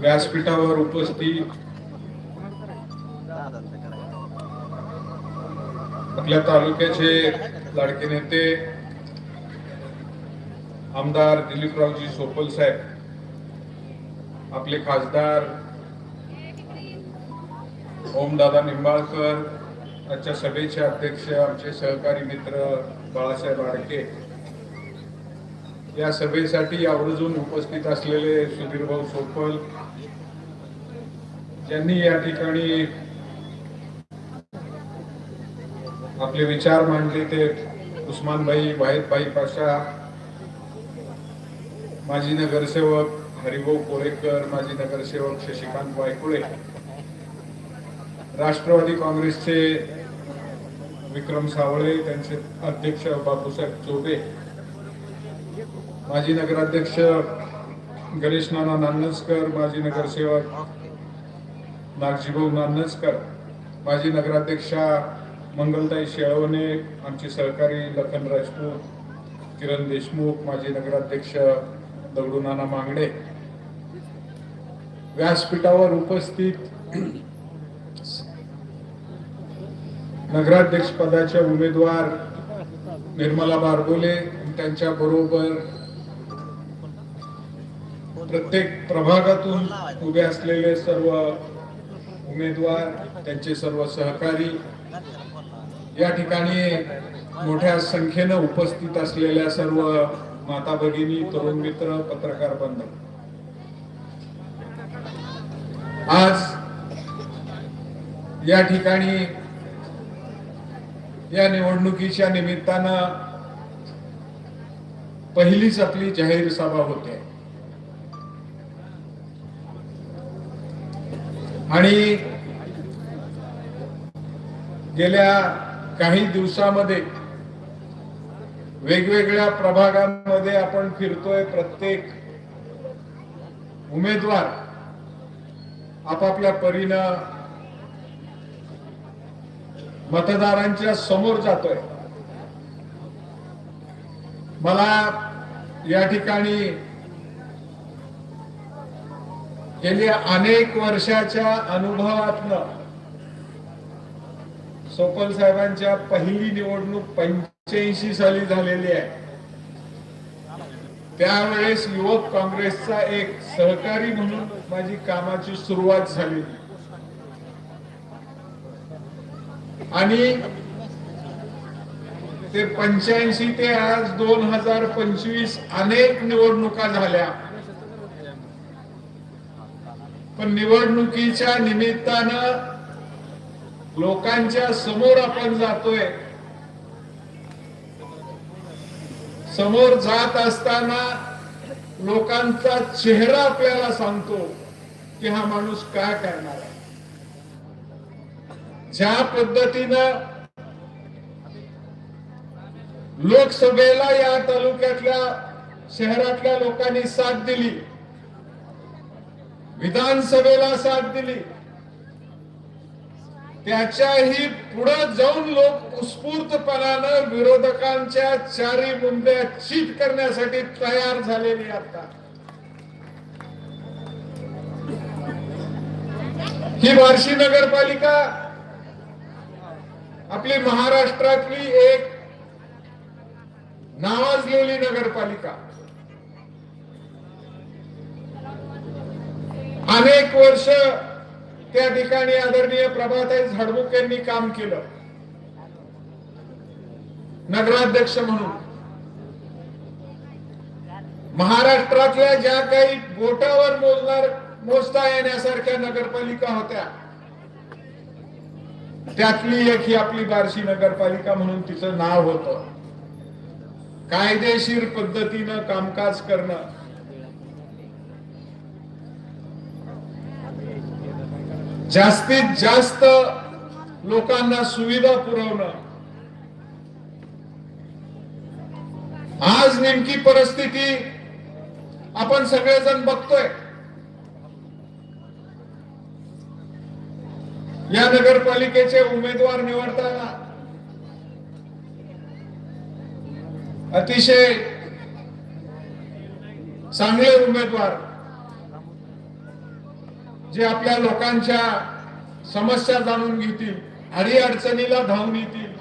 व्यासपीठावर उपस्थित आपल्या तालुक्याचे लाडके नेते आमदार दिलीपरावजी सोपल साहेब आपले खासदार ओमदादा निंबाळकर आजच्या सभेचे अध्यक्ष आमचे सहकारी मित्र बाळासाहेब आडके या सभेसाठी आवर्जून उपस्थित असलेले सुधीरभाऊ सोपल यांनी या ठिकाणी आपले विचार मांडले ते उस्मानभाई वाहिदभाई पाशा माजी नगरसेवक हरिभाऊ कोरेकर माजी नगरसेवक शशिकांत वायकुळे राष्ट्रवादी काँग्रेसचे विक्रम सावळे त्यांचे अध्यक्ष बापूसाहेब चोबे माजी नगराध्यक्ष गणेश नाना नानसकर माजी नगरसेवक नागजीभाऊ नानसकर माजी नगराध्यक्षा मंगलताई शेळवणे आमचे सहकारी लखन राजपूत किरण देशमुख माजी नगराध्यक्ष दगडू नाना मांगडे. व्यासपीठावर उपस्थित नगराध्यक्ष पदाच्या उमेदवार निर्मला बारबोले त्यांच्या बरोबर प्रत्येक प्रभागातून उभे असलेले सर्व उमेदवार त्यांचे सर्व सहकारी या ठिकाणी मोठ्या संख्येनं उपस्थित असलेल्या सर्व माता भगिनी तरुण मित्र पत्रकार बंद आज या ठिकाणी या निवडणुकीच्या निमित्तानं पहिलीच आपली जाहीर सभा होते. आणि गेल्या काही दिवसामध्ये वेगवेगळ्या प्रभागांमध्ये आपण फिरतोय प्रत्येक उमेदवार आपापल्या परीनं मतदारांच्या समोर जातोय. मला या ठिकाणी गेल्या अनेक वर्षाच्या अनुभवातनं सोपल साहेबांच्या पहिली निवडणूक पंच्याऐंशी साली झालेली आहे. त्यावेळेस युवक काँग्रेसचा एक सहकारी म्हणून माझी कामाची सुरुवात झाली. आणि ते पंच्याऐंशी ते आज दोन हजार पंचवीस अनेक निवडणुका झाल्या. पण निवडणुकीच्या निमित्तानं लोकांच्या समोर आपण जातोय. समोर जात असताना लोकांचा चेहरा आपल्याला सांगतो की हा माणूस काय करणार आहे. ज्या पद्धतीनं लोकसभेला या तालुक्यातल्या शहरातल्या लोकांनी साथ दिली विधानसभेला साथ दिली. त्याच्याही पुढे जाऊन लोक उत्स्फूर्तपणानं विरोधकांच्या चारी मुंड्या चीट करण्यासाठी तयार झालेली आता. ही बार्शी नगरपालिका आपली महाराष्ट्रातली एक नावाजलेली नगरपालिका. अनेक वर्ष त्या ठिकाणी आदरणीय प्रभाताई झाडमुख यांनी काम केलं. नगराध्यक्ष म्हणून. महाराष्ट्रातल्या ज्या काही बोटावर मोजणार मोजता येण्यासारख्या नगरपालिका होत्या त्यातली एक ही आपली बार्शी नगरपालिका म्हणून तिचं नाव होत. कायदेशीर पद्धतीनं कामकाज करणं जास्तीत जास्त लोकांना सुविधा पुरवणं. आज नेमकी परिस्थिती आपण सगळेजण बघतोय. या नगरपालिकेचे उमेदवार निवडताना अतिशय चांगले उमेदवार जे आपल्या लोकांच्या समस्या जाणून घेतील अडचणीला धावून येतील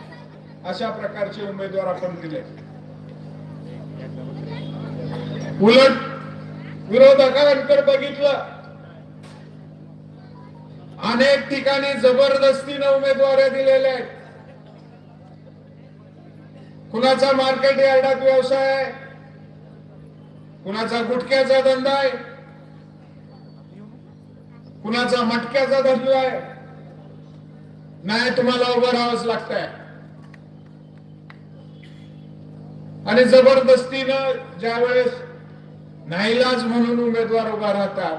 अशा प्रकारचे उमेदवार आपण दिले. उलट विरोधकांकडे बघितलं अनेक ठिकाणी जबरदस्तीनं उमेदवार दिलेले आहेत. कुणाचा मार्केट यार्डात व्यवसाय आहे? कुणाचा गुटख्याचा धंदा आहे? कुणाचा मटक्याचा धंदा आहे? नाही तुम्हाला उभं राहावंच लागतंय. आणि जबरदस्तीनं ज्या वेळेस नाईलाज म्हणून उमेदवार उभा राहतात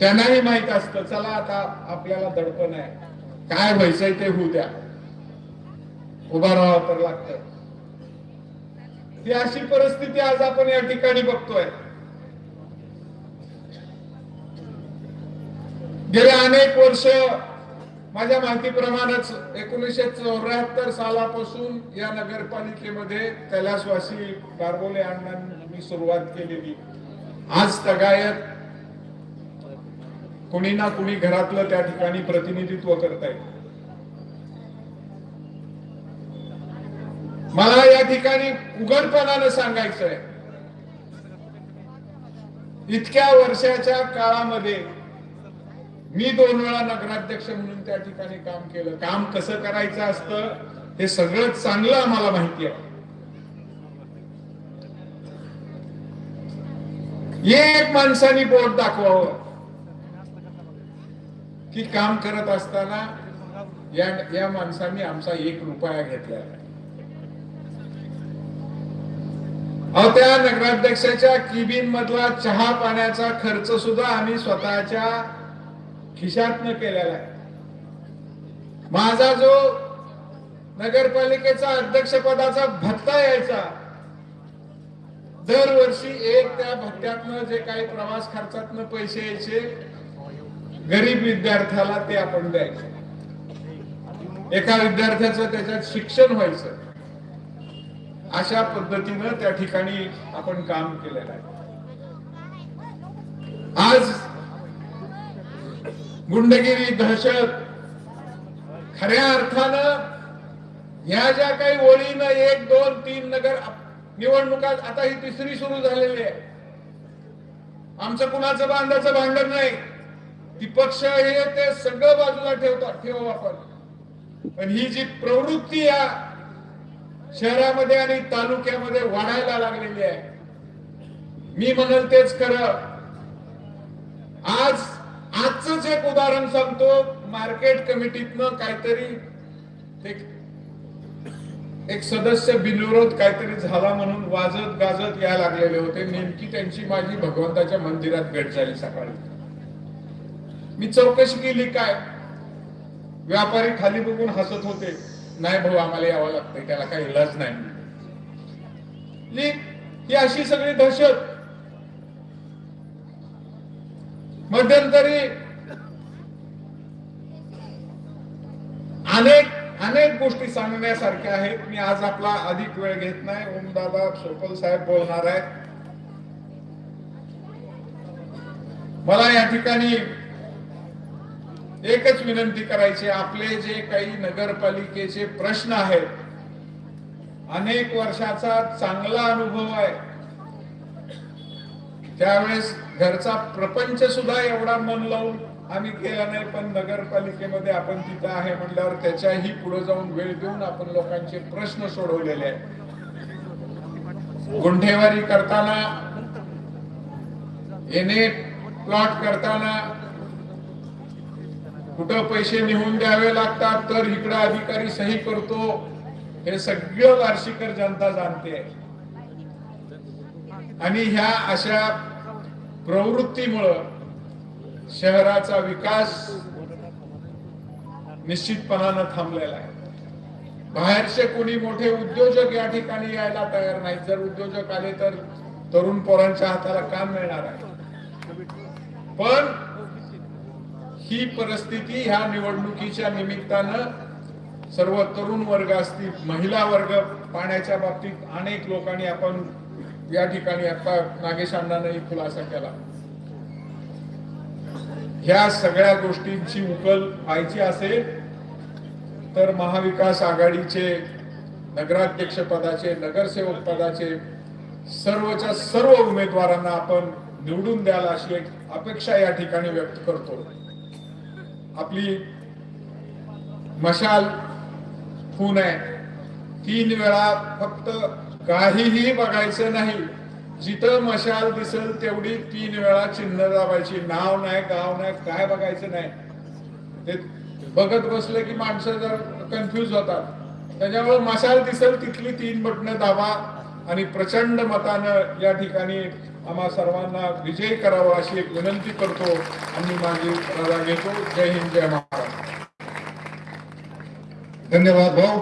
त्यांनाही माहीत असतं चला आता आपल्याला दडपण आहे. काय व्हायचंय ते होऊ द्या. उभा राहावं तर लागत ही अशी परिस्थिती आज आपण या ठिकाणी बघतोय. गेल्या अनेक वर्ष माझ्या माहितीप्रमाणेच एकोणीसशे चौऱ्याहत्तर सालापासून या नगरपालिकेमध्ये कैलासवासी बारबोले अण्णांनी सुरुवात केलेली. आज तगायत कुणी ना कुणी घरातलं त्या ठिकाणी प्रतिनिधित्व करताय. मला या ठिकाणी उघडपणानं सांगायचंय इतक्या वर्षाच्या काळामध्ये मी दोन वेळा नगराध्यक्ष म्हणून त्या ठिकाणी काम केलं. काम कसं करायचं असतं हे सगळं चांगलं आम्हाला माहिती आहे. एक माणसाने बोट दाखवावं. की काम करत असताना या या माणसांनी आमचा एक रुपया घेतला. आहे अहो त्या नगराध्यक्षाच्या किबीन मधला चहा पाण्याचा खर्च सुद्धा आम्ही स्वतःच्या खिशातनं केलेला आहे. माझा जो नगरपालिकेचा अध्यक्षपदाचा भत्ता यायचा दरवर्षी एक त्या भत्त्यातनं जे काही प्रवास खर्चातनं पैसे यायचे गरीब विद्यार्थ्याला ते आपण द्यायचे. एका विद्यार्थ्याचं त्याच्यात शिक्षण व्हायचं. अशा पद्धतीनं त्या ठिकाणी आपण काम केलेलं आहे. आज गुंडगिरी दहशत. खऱ्या अर्थानं ह्या ज्या काही ओळीनं एक दोन तीन नगर निवडणुका आता ही तिसरी सुरू झालेली आहे. आमचं कुणाचं बांधाचं भांडण नाही. ती पक्ष हे ते सगळं बाजूला ठेवतात ठेवू आपण. पण ही जी प्रवृत्ती या शहरामध्ये आणि तालुक्यामध्ये वाढायला लागलेली आहे. मी म्हणल तेच खरं. आज आजच एक उदाहरण सांगतो मार्केट कमिटीतनं काहीतरी एक एक सदस्य बिनविरोध काहीतरी झाला म्हणून वाजत गाजत या लागलेले होते. नेमकी त्यांची माझी भगवंताच्या मंदिरात भेट झाली सकाळी. मी चौकशी केली काय? व्यापारी खाली बघून हसत होते. नाही भाऊ आम्हाला यावं लागतंय त्याला काही इलाज नाही. ही अशी सगळी दहशत. मध्यंतरी अनेक अनेक गोष्टी सांगण्यासारख्या आहेत. मी आज आपला अधिक वेळ घेत नाही. ओमदादा सोपल साहेब बोलणार आहेत. मला या ठिकाणी एकच विनंती करायची आपले जे काही नगरपालिकेचे प्रश्न आहेत अनेक वर्षाचा चांगला अनुभव आहे. त्यावेळेस घरचा प्रपंच सुद्धा एवढा मन लावून आम्ही केला नाही पण नगरपालिकेमध्ये आपण तिथं आहे म्हणल्यावर त्याच्याही पुढे जाऊन वेळ देऊन आपण लोकांचे प्रश्न सोडवलेले आहेत. गुंठेवारी करताना एने प्लॉट करताना कुठं पैसे निघून द्यावे लागतात तर इकडं अधिकारी सही करतो हे सगळं वार्षिकर जनता जाणते. आणि ह्या अशा प्रवृत्तीमुळं शहराचा विकास निश्चितपणानं थांबलेला आहे. बाहेरचे कोणी मोठे उद्योजक या ठिकाणी यायला तयार नाहीत. जर उद्योजक आले तर तरुण पोरांच्या हाताला काम मिळणार आहे. पण ही परिस्थिती ह्या निवडणुकीच्या निमित्तानं सर्व तरुण वर्ग असतील महिला वर्ग पाण्याच्या बाबतीत अनेक लोकांनी आपण या ठिकाणी आता नागेश अण्णांनी खुलासा केला. ह्या सगळ्या गोष्टींची उकल व्हायची असेल तर महाविकास आघाडीचे नगराध्यक्ष पदाचे नगरसेवक पदाचे सर्वच्या सर्व उमेदवारांना आपण निवडून द्यायला अशी एक अपेक्षा या ठिकाणी व्यक्त करतो. आपली मशाल खून आहे. तीन वेळा फक्त काहीही बघायचं नाही. जिथं मशाल दिसेल तेवढी तीन वेळा चिन्ह दाबायची. नाव नाही गाव नाही काय बघायचं नाही. ते बघत बसलं की माणसं जर कन्फ्युज होतात. त्याच्यामुळे मशाल दिसेल तिथली तीन बटणं दाबा आणि प्रचंड मतानं या ठिकाणी आम्हा सर्वांना विजय करावा अशी एक विनंती करतो आणि माझी रजा घेतो. जय हिंद जय महाराज धन्यवाद भाऊ.